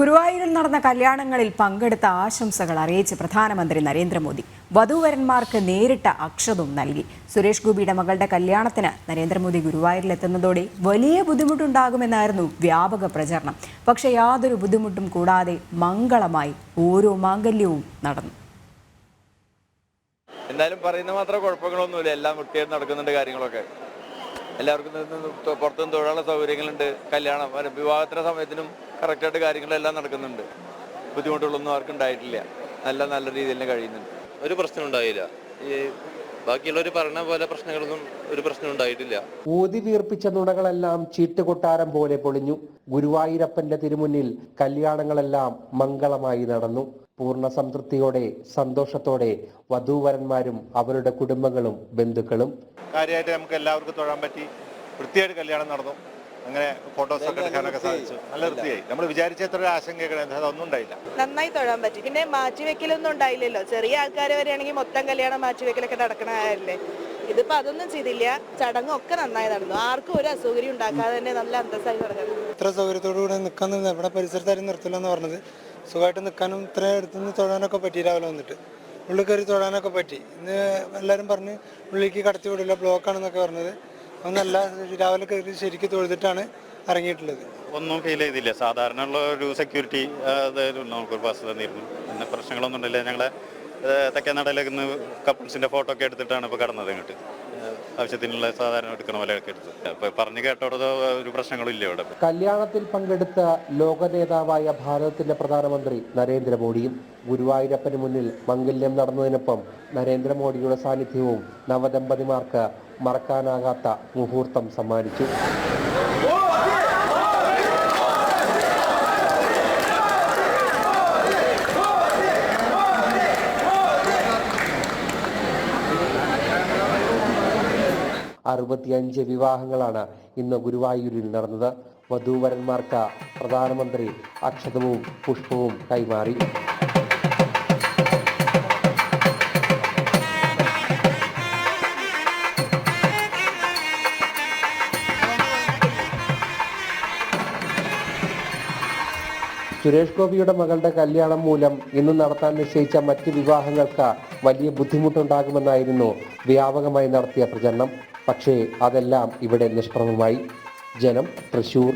ഗുരുവായൂരിൽ നടന്ന കല്യാണങ്ങളിൽ പങ്കെടുത്ത ആശംസകൾ അറിയിച്ച് പ്രധാനമന്ത്രി നരേന്ദ്രമോദി വധുവരന്മാർക്ക് നേരിട്ട അക്ഷതും നൽകി. സുരേഷ് ഗോപിയുടെ മകളുടെ കല്യാണത്തിന് നരേന്ദ്രമോദി ഗുരുവായൂരിലെത്തുന്നതോടെ വലിയ ബുദ്ധിമുട്ടുണ്ടാകുമെന്നായിരുന്നു വ്യാപക പ്രചരണം. പക്ഷേ യാതൊരു ബുദ്ധിമുട്ടും കൂടാതെ മംഗളമായി ഓരോ മാംഗല്യവും നടന്നു. എന്നാലും പറയുന്ന മാത്രം കുഴപ്പങ്ങളൊന്നുമില്ല. എല്ലാം വൃത്തിയായിട്ട് നടക്കുന്നുണ്ട് കാര്യങ്ങളൊക്കെ. എല്ലാവർക്കും പുറത്തുനിന്ന് തൊഴിലുള്ള സൗകര്യങ്ങളുണ്ട്. കല്യാണം വിവാഹത്തിന്റെ സമയത്തിനും കറക്റ്റായിട്ട് കാര്യങ്ങളെല്ലാം നടക്കുന്നുണ്ട്. ബുദ്ധിമുട്ടുകളൊന്നും ആർക്കും ഉണ്ടായിട്ടില്ല. നല്ല നല്ല രീതിയിൽ തന്നെ കഴിയുന്നുണ്ട്. ഒരു പ്രശ്നം ഉണ്ടായില്ല. ഈ ബാക്കിയുള്ളവർ പറഞ്ഞ പോലെ പ്രശ്നങ്ങളൊന്നും ഒരു പ്രശ്നം ഉണ്ടായിട്ടില്ല. ഊതി വീർപ്പിച്ച നുണകളെല്ലാം ചീട്ടുകൊട്ടാരം പോലെ പൊളിഞ്ഞു. ഗുരുവായൂരപ്പന്റെ തിരുമുന്നിൽ കല്യാണങ്ങളെല്ലാം മംഗളമായി നടന്നു. പൂർണ സംതൃപ്തിയോടെ സന്തോഷത്തോടെ വധൂവരന്മാരും അവരുടെ കുടുംബങ്ങളും ബന്ധുക്കളും. കാര്യമായിട്ട് നമുക്ക് എല്ലാവർക്കും തൊഴാൻ പറ്റി. വൃത്തിയായിട്ട് കല്യാണം നടന്നു. അങ്ങനെ ഫോട്ടോസ് ഒക്കെ എടുക്കാനൊക്കെ സാധിച്ചു. നല്ല വൃത്തിയായി. നമ്മൾ വിചാരിച്ചത്ര എത്ര ആശങ്കയൊക്കെ അതൊന്നും ഉണ്ടായില്ല. നന്നായി തൊഴാൻ പറ്റി. പിന്നെ മാറ്റിവെക്കലൊന്നും ഉണ്ടായില്ലല്ലോ. ചെറിയ ആൾക്കാർ വരെയാണെങ്കിൽ മൊത്തം കല്യാണം മാറ്റിവെക്കലൊക്കെ നടക്കണല്ലേ ഇതിപ്പോ അതൊന്നും ചെയ്തില്ല. ചടങ്ങൊക്കെ നന്നായി നടന്നു. ആർക്കും ഒരു അസൗകര്യം ഉണ്ടാക്കാതെ തന്നെ നല്ല അന്തസ്സായി നടക്കണം ഇത്ര സൗകര്യത്തോടു കൂടെ നിൽക്കാൻ ഇവിടെ പരിസരത്താരും നിർത്തില്ല എന്ന് പറഞ്ഞത്. സുഖമായിട്ട് നിൽക്കാനും ഇത്ര അടുത്തുനിന്ന് തൊഴാനൊക്കെ പറ്റി രാവിലെ വന്നിട്ട്. ഉള്ളിൽ കയറി തൊഴാനൊക്കെ പറ്റി. ഇന്ന് എല്ലാവരും പറഞ്ഞ് ഉള്ളിലേക്ക് കടത്തി വിടില്ല ബ്ലോക്കാണെന്നൊക്കെ പറഞ്ഞത്. ഒന്നല്ല രാവിലെ കയറി ശരിക്ക് തൊഴുതിട്ടാണ് ഇറങ്ങിയിട്ടുള്ളത്. ഒന്നും ഫീൽ ചെയ്തില്ല. സാധാരണ ഉള്ള ഒരു സെക്യൂരിറ്റി അതായത് നമുക്കൊരു ബസ് തന്നിരുന്നു പിന്നെ പ്രശ്നങ്ങളൊന്നും ഉണ്ടല്ല ഞങ്ങളെ തെക്കേ നടയിലേക്ക് നിന്ന് കപ്പിൾസിന്റെ ഫോട്ടോ ഒക്കെ എടുത്തിട്ടാണ് ഇപ്പോൾ കടന്നത് ഇങ്ങോട്ട്. ആവശ്യത്തിനുള്ള സാധാരണ എടുക്കണ പോലെ ഒക്കെ എടുത്തു അപ്പോൾ പറഞ്ഞു കേട്ടോടത് ഒരു പ്രശ്നങ്ങളും ഇല്ല ഇവിടെ. കല്യാണത്തിൽ പങ്കെടുത്ത ലോക നേതാവായ ഭാരതത്തിന്റെ പ്രധാനമന്ത്രി നരേന്ദ്രമോദിയും ഗുരുവായൂരപ്പന് മുന്നിൽ മംഗല്യം നടന്നതിനൊപ്പം നരേന്ദ്രമോദിയുടെ സാന്നിധ്യവും നവദമ്പതിമാർക്ക് മറക്കാനാകാത്ത മുഹൂർത്തം സമ്മാനിച്ചു. അറുപത്തിയഞ്ച് വിവാഹങ്ങളാണ് ഇന്ന് ഗുരുവായൂരിൽ നടന്നത്. വധൂവരന്മാർക്ക് പ്രധാനമന്ത്രി അക്ഷതവും പുഷ്പവും കൈമാറി. സുരേഷ് ഗോപിയുടെ മകളുടെ കല്യാണം മൂലം ഇന്ന് നടത്താൻ നിശ്ചയിച്ച മറ്റ് വിവാഹങ്ങൾക്ക് വലിയ ബുദ്ധിമുട്ടുണ്ടാകുമെന്നായിരുന്നു വ്യാപകമായി നടത്തിയ പ്രചരണം. പക്ഷേ അതെല്ലാം ഇവിടെ നിഷ്പ്രഭമായി. ജനം തൃശൂർ.